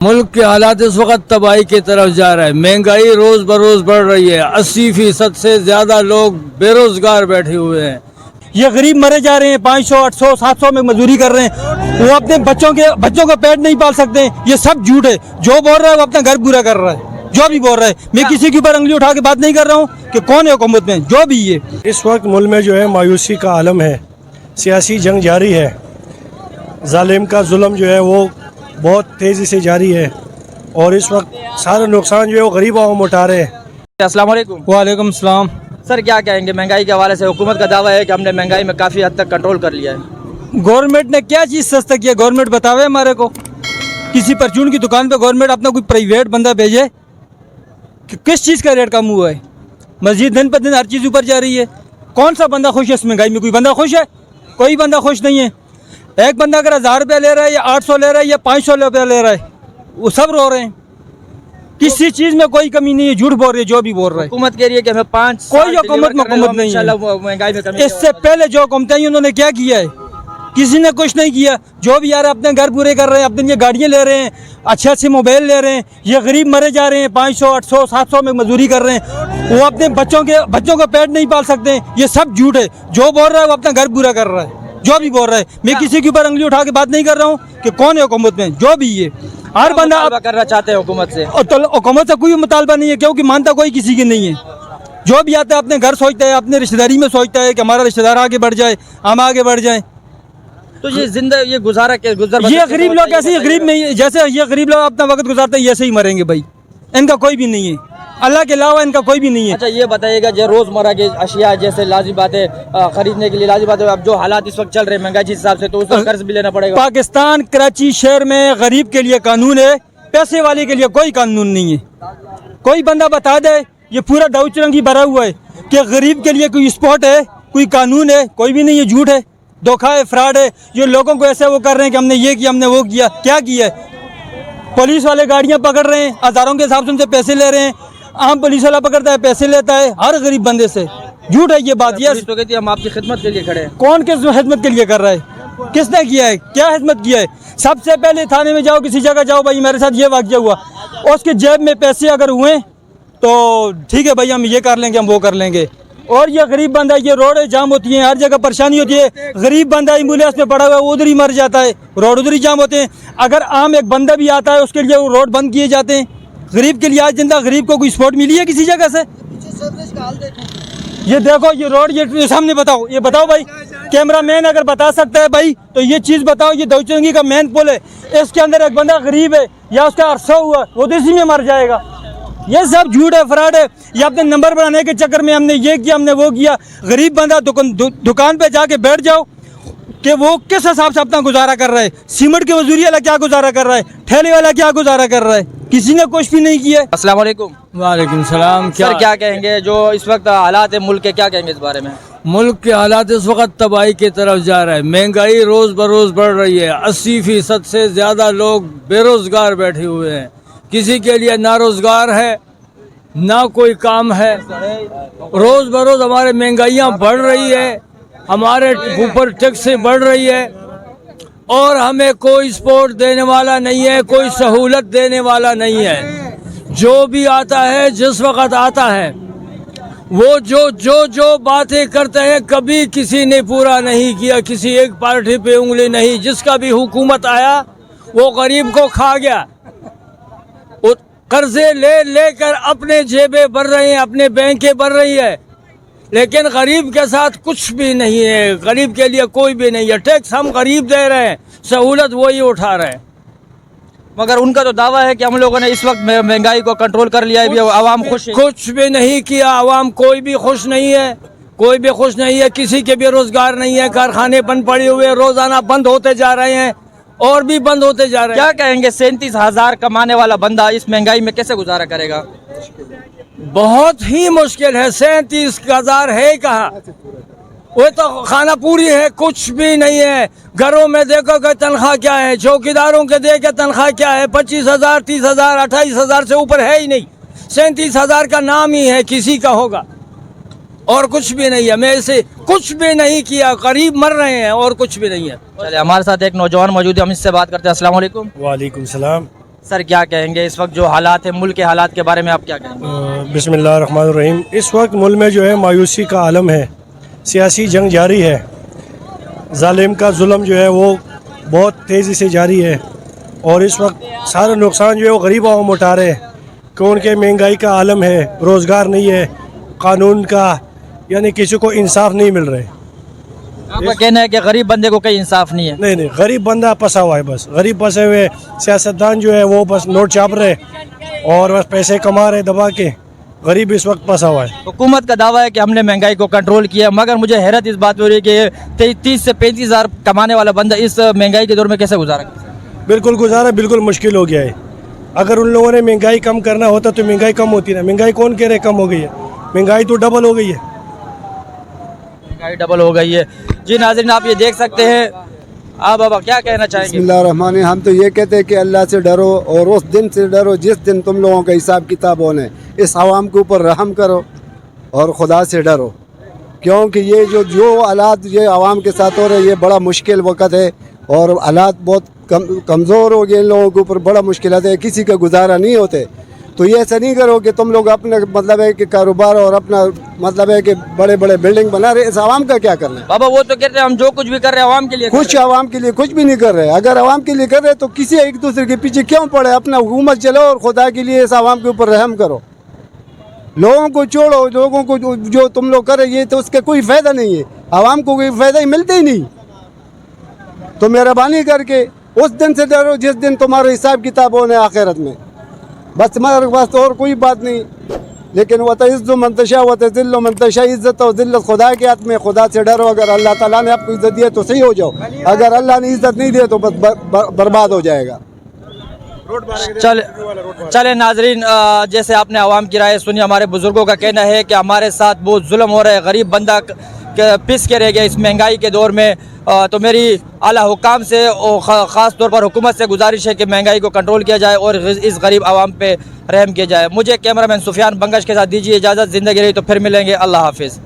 ملک کے حالات اس وقت تباہی کی طرف جا رہے ہیں مہنگائی روز بروز بڑھ رہی ہے۔ اسی فیصد سے زیادہ لوگ بے روزگار بیٹھے ہوئے ہیں۔ یہ غریب مرے جا رہے ہیں۔ پانچ سو اٹھ سو سات سو میں مزدوری کر رہے ہیں۔ وہ اپنے بچوں کے بچوں کا پیٹ نہیں پال سکتے۔ یہ سب جھوٹ ہے۔ جو بول رہا ہے وہ اپنا گھر پورا کر رہا ہے۔ جو بھی بول رہا ہے۔ میں ہاں۔ کسی کے اوپر انگلی اٹھا کے بات نہیں کر رہا ہوں کہ کون ہے حکومت میں۔ جو بھی یہ۔ اس وقت ملک میں جو ہے مایوسی کا عالم ہے۔ سیاسی جنگ جاری ہے۔ ظالم کا ظلم جو ہے وہ بہت تیزی سے جاری ہے اور اس وقت سارا نقصان جو ہے وہ غریب عوام اٹھا رہے ہیں السلام علیکم۔ وعلیکم السلام۔ سر کیا کہیں گے؟ مہنگائی کے حوالے سے حکومت کا دعویٰ ہے کہ ہم نے مہنگائی میں کافی حد تک کنٹرول کر لیا ہے۔ گورنمنٹ نے کیا چیز سستا کیا گورنمنٹ بتاوے ہمارے کو۔ کسی پرچون کی دکان پہ گورنمنٹ اپنا کوئی پرائیویٹ بندہ بھیجے کہ کس چیز کا ریٹ کم ہوا ہے؟ مزید دن پر دن ہر چیز اوپر جا رہی ہے۔ کون سا بندہ خوش ہے اس مہنگائی میں؟ کوئی بندہ خوش ہے؟ کوئی بندہ خوش نہیں ہے۔ ایک بندہ اگر ہزار روپیہ لے رہا ہے یا آٹھ سو لے رہا ہے یا پانچ سو روپیہ لے رہا ہے وہ سب رو رہے ہیں۔ کسی چیز میں کوئی کمی نہیں ہے جھوٹ بول رہی ہے جو بھی بول رہا ہے حکومت کہہ رہی ہے کہ ہمیں پانچ کوئی حکومت حکومت نہیں ہے۔ اس سے پہلے جو حکومتیں ہیں انہوں نے کیا کیا ہے؟ کسی نے کچھ نہیں کیا۔ جو بھی یار اپنے گھر پورے کر رہے ہیں اپنے یہ گاڑیاں لے رہے ہیں اچھے اچھے موبائل لے رہے ہیں۔ یہ غریب مرے جا رہے ہیں پانچ سو آٹھ سو سات سو میں مزدوری کر رہے ہیں۔ وہ اپنے بچوں کے بچوں کو پیٹ نہیں پال سکتے ہیں۔ یہ سب جھوٹ ہے۔ جو بول رہا ہے وہ اپنا گھر پورا کر رہا ہے۔ جو بھی بول رہا ہے میں ہاں۔ کسی کے اوپر انگلی اٹھا کے بات نہیں کر رہا ہوں کہ کون ہے حکومت میں جو بھی یہ ہر بندہ ہاں، کرنا چاہتے ہیں حکومت سے۔ حکومت سے کوئی مطالبہ نہیں ہے کیونکہ مانتا کوئی کسی کی نہیں ہے۔ جو بھی آتا ہے اپنے گھر سوچتا ہے اپنے رشتہ داری میں سوچتا ہے کہ ہمارا رشتہ دار آگے بڑھ جائے ہم آگے بڑھ جائیں۔ تو یہ زندہ یہ گزارا گزر یہ غریب لوگ ایسے ہی غریب نہیں جیسے یہ غریب لوگ اپنا وقت گزارتے ہیں ایسے ہی مریں گے بھائی۔ ان کا کوئی بھی نہیں ہے۔ اللہ کے علاوہ ان کا کوئی بھی نہیں ہے۔ اچھا یہ بتائیے گا جو روزمرہ کے اشیاء جیسے لازمی باتیں خریدنے کے لیے لازمی باتیں اب جو حالات اس وقت چل رہے ہیں مہنگائی جس حساب سے تو اس کا قرض بھی لینا پڑے گا۔ پاکستان کراچی شہر میں غریب کے لیے قانون ہے پیسے والے کے لیے کوئی قانون نہیں ہے۔ کوئی بندہ بتا دے یہ پورا ڈاؤچرنگ ہی بھرا ہوا ہے کہ غریب کے لیے کوئی اسپاٹ ہے کوئی قانون ہے کوئی بھی نہیں یہ جھوٹ ہے۔ دھوکھا ہے فراڈ ہے۔ یہ لوگوں کو ایسے وہ کر رہے ہیں کہ ہم نے یہ کیا ہم نے وہ کیا کیا کیا ہے؟ پولیس والے گاڑیاں پکڑ رہے ہیں ہزاروں کے حساب سے ان سے پیسے لے رہے ہیں۔ عام پولیس والا پکڑتا ہے پیسے لیتا ہے ہر غریب بندے سے۔ جھوٹ ہے یہ بات یہ تو کہتی ہم آپ کی خدمت کے لیے کھڑے ہیں۔ کون کس خدمت کے لیے کر رہا ہے؟ کس نے کیا ہے؟ کیا خدمت کیا ہے؟ سب سے پہلے تھانے میں جاؤ کسی جگہ جاؤ بھائی میرے ساتھ یہ واقعہ ہوا۔ اس کے جیب میں پیسے اگر ہوئے تو ٹھیک ہے بھائی ہم یہ کر لیں گے ہم وہ کر لیں گے۔ اور یہ غریب بندہ یہ روڈیں جام ہوتی ہیں ہر جگہ پریشانی ہوتی ہے۔ غریب بندہ ایمبولینس میں پڑا ہوا ہے ادھر ہی مر جاتا ہے۔ روڈ ادھر ہی جام ہوتے ہیں۔ اگر عام ایک بندہ بھی آتا ہے اس کے لیے وہ روڈ بند کیے جاتے ہیں۔ غریب کے لیے آج زندہ غریب کو کوئی سپورٹ ملی ہے کسی جگہ سے؟ یہ دیکھو یہ روڈ یہ سامنے بتاؤ یہ بتاؤ بھائی کیمرہ مین اگر بتا سکتا ہے بھائی تو یہ چیز بتاؤ یہ دوچنگی کا مین پول ہے۔ اس کے اندر ایک بندہ غریب ہے یا اس کا عرصہ ہوا وہ تو اسی میں مر جائے گا۔ یہ سب جھوٹ ہے فراڈ ہے۔ یہ اپنے نمبر بنانے کے چکر میں ہم نے یہ کیا ہم نے وہ کیا۔ غریب بندہ دکان پہ جا کے بیٹھ جاؤ کہ وہ کس حساب سے اپنا گزارا کر رہا ہے؟ سیمنٹ کی وزوری والا کیا گزارا کر رہا ہے؟ ٹھیلے والا کیا گزارا کر رہا ہے؟ کسی نے کچھ بھی نہیں کیا۔ السلام علیکم۔ وعلیکم السلام کیا کیا کہیں گے؟ جو اس وقت حالات ہیں ملک کے کیا کہیں گے اس بارے میں؟ ملک کے حالات اس وقت تباہی کی طرف جا رہے ہیں مہنگائی روز بروز بڑھ رہی ہے۔ اسی فیصد سے زیادہ لوگ بے روزگار بیٹھے ہوئے ہیں۔ کسی کے لیے نہ روزگار ہے نہ کوئی کام ہے۔ روز بروز ہمارے مہنگائیاں بڑھ رہی ہے ہمارے اوپر ٹیکسیں بڑھ رہی ہے۔ اور ہمیں کوئی سپورٹ دینے والا نہیں ہے، کوئی سہولت دینے والا نہیں ہے۔ جو بھی آتا ہے، جس وقت آتا ہے، وہ جو جو جو باتیں کرتے ہیں، کبھی کسی نے پورا نہیں کیا، کسی ایک پارٹی پہ انگلی نہیں۔ جس کا بھی حکومت آیا، وہ غریب کو کھا گیا۔ قرضے لے لے کر اپنے جیبیں بھر رہے ہیں، اپنے بینکیں بھر رہی ہے۔ لیکن غریب کے ساتھ کچھ بھی نہیں ہے۔ غریب کے لیے کوئی بھی نہیں ہے۔ ٹیکس ہم غریب دے رہے ہیں سہولت وہی اٹھا رہے ہیں۔ مگر ان کا تو دعویٰ ہے کہ ہم لوگوں نے اس وقت مہنگائی کو کنٹرول کر لیا ہے عوام خوش کچھ بھی نہیں کیا عوام کوئی بھی خوش نہیں ہے۔ کوئی بھی خوش نہیں ہے کسی کے بھی روزگار نہیں ہے۔ کارخانے بند پڑے ہوئے روزانہ بند ہوتے جا رہے ہیں۔ اور بھی بند ہوتے جا رہے ہیں۔ کیا کہیں گے سینتیس ہزار کمانے والا بندہ اس مہنگائی میں کیسے گزارا کرے گا؟ بہت ہی مشکل ہے سینتیس ہزار ہے کہاں۔ وہ تو خانہ پوری ہے کچھ بھی نہیں ہے۔ گھروں میں دیکھو کہ تنخواہ کیا ہے چوکیداروں کے دے کے تنخواہ کیا ہے۔ پچیس ہزار تیس ہزار اٹھائیس ہزار سے اوپر ہے ہی نہیں۔ سینتیس ہزار کا نام ہی ہے کسی کا ہوگا۔ اور کچھ بھی نہیں ہے۔ میں اسے کچھ بھی نہیں کیا قریب مر رہے ہیں اور کچھ بھی نہیں ہے۔ ہمارے ساتھ ایک نوجوان موجود ہے ہم اس سے بات کرتے ہیں۔ السلام علیکم۔ وعلیکم السلام۔ سر کیا کہیں گے اس وقت جو حالات ہیں، ملک کے حالات کے بارے میں آپ کیا کہیں گے؟ بسم اللہ الرحمن الرحیم۔ اس وقت ملک میں جو ہے مایوسی کا عالم ہے، سیاسی جنگ جاری ہے۔ ظالم کا ظلم جو ہے وہ بہت تیزی سے جاری ہے۔ اور اس وقت سارا نقصان جو ہے وہ غریب عوام اٹھا رہے ہیں۔ کہ ان کے مہنگائی کا عالم ہے، روزگار نہیں ہے، قانون کا یعنی کسی کو انصاف نہیں مل رہے۔ آپ کا کہنا ہے کہ غریب بندے کو کئی انصاف نہیں ہے؟ نہیں نہیں غریب بندہ پسا ہوا ہے بس۔ غریب پسے ہوئے سیاستدان جو ہے وہ بس نوٹ چاپ رہے اور بس پیسے کما رہے دبا کے۔ غریب اس وقت پھنسا ہوا ہے۔ حکومت کا دعویٰ ہے کہ ہم نے مہنگائی کو کنٹرول کیا مگر مجھے حیرت اس بات پہ ہو رہی ہے کہ تیس سے پینتیس ہزار کمانے والا بندہ اس مہنگائی کے دور میں کیسے گزارا؟ بالکل گزارا بالکل مشکل ہو گیا ہے۔ اگر ان لوگوں نے مہنگائی کم کرنا ہوتا تو مہنگائی کم ہوتی نا۔ مہنگائی کون کہہ رہے کم ہو گئی ہے؟ مہنگائی تو ڈبل ہو گئی ہے۔ مہنگائی ڈبل ہو گئی ہے۔ جی ناظرین، آپ یہ دیکھ سکتے ہیں۔ آپ بابا، کیا کہنا چاہیں گے؟ بسم اللہ الرحمن ہم تو یہ کہتے ہیں کہ اللہ سے ڈرو اور اس دن سے ڈرو، جس دن تم لوگوں کا حساب کتاب ہونے اس عوام کے اوپر رحم کرو اور خدا سے ڈرو۔ کیونکہ یہ جو جو آلات یہ عوام کے ساتھ ہو رہے یہ بڑا مشکل وقت ہے اور آلات بہت کم کمزور ہو گئے ان لوگوں کے اوپر بڑا مشکلات ہے کسی کا گزارا نہیں ہوتے۔ تو یہ ایسا نہیں کرو کہ تم لوگ اپنا مطلب ہے کہ کاروبار اور اپنا مطلب ہے کہ بڑے بڑے بلڈنگ بنا رہے اس عوام کا کیا کرنا ہے؟ بابا وہ تو کہتے ہیں ہم جو کچھ بھی کر رہے ہیں عوام کے لیے کچھ عوام کے لیے کچھ بھی نہیں کر رہے۔ اگر عوام کے لیے کر رہے تو کسی ایک دوسرے کے پیچھے کیوں پڑے؟ اپنا حکومت چلو اور خدا کے لیے اس عوام کے اوپر رحم کرو۔ لوگوں کو چھوڑو لوگوں کو جو تم لوگ کر رہے یہ تو اس کا کوئی فائدہ نہیں ہے۔ عوام کو کوئی فائدہ ہی ملتا ہی نہیں۔ تو مہربانی کر کے اس دن سے ڈرو جس دن تمہارا حساب کتاب ہونے آخرت میں۔ بس مر بس تو اور کوئی بات نہیں۔ لیکن وہ تو منتشا و ذل و منتشا عزت و ذلت خدا کے ہاتھ میں خدا سے ڈرو۔ اگر اللہ تعالیٰ نے آپ کو عزت دی ہے تو صحیح ہو جاؤ۔ اگر اللہ نے عزت نہیں دی تو بس برباد ہو جائے گا۔ چل چلے ناظرین جیسے آپ نے عوام کی رائے سنی ہمارے بزرگوں کا کہنا ہے کہ ہمارے ساتھ بہت ظلم ہو رہا ہے غریب بندہ پس کے رہ گیا اس مہنگائی کے دور میں۔ تو میری اعلیٰ حکام سے خاص طور پر حکومت سے گزارش ہے کہ مہنگائی کو کنٹرول کیا جائے اور اس غریب عوام پہ رحم کیا جائے۔ مجھے کیمرہ مین سفیان بنگش کے ساتھ دیجیے اجازت زندگی رہی تو پھر ملیں گے۔ اللہ حافظ۔